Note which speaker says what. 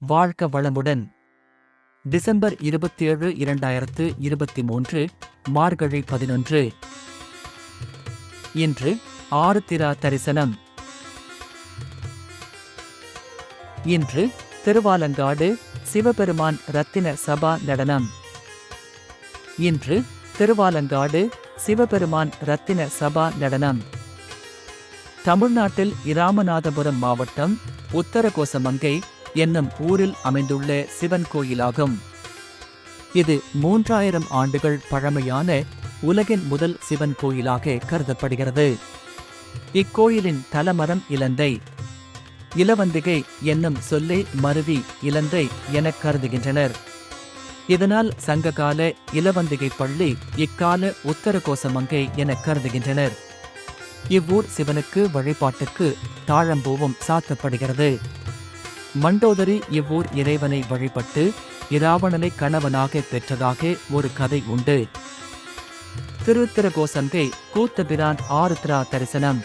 Speaker 1: வாழ்க வளமுடன். டிசம்பர் இருபத்தி ஏழு இரண்டாயிரத்து இருபத்தி மூன்று மார்கழி பதினொன்று. இன்று ஆறு திரா தரிசனம். இன்று திருவாலங்காடு சிவபெருமான் ரத்தின சபா நடனம். இன்று திருவாலங்காடு சிவபெருமான் ரத்தின சபா நடனம். தமிழ்நாட்டில் இராமநாதபுரம் மாவட்டம் உத்தரகோசமங்கை என்னும் ஊரில் அமைந்துள்ள சிவன் கோயிலாகும். இது மூன்றாயிரம் ஆண்டுகள் பழமையான உலகின் முதல் சிவன் கோயிலாக கருதப்படுகிறது. இக்கோயிலின் தலமரம் இலந்தை இலவந்திகை என்னும் சொல்லை மருவி இலந்தை எனக் கருதுகின்றனர். இதனால் சங்ககால இலவந்திகை பள்ளி இக்கால உத்தரகோசமங்கை எனக் கருதுகின்றனர். இவ்வூர் சிவனுக்கு வழிபாட்டுக்கு தாழம்பூவும் சாத்தப்படுகிறது. மண்டோதரி இவ்வூர் இறைவனை வழிபட்டு இராவணனை கணவனாக பெற்றதாக ஒரு கதை உண்டு. திருத்திரகோசங்கை கூத்தபிரான் ஆருத்ரா தரிசனம்.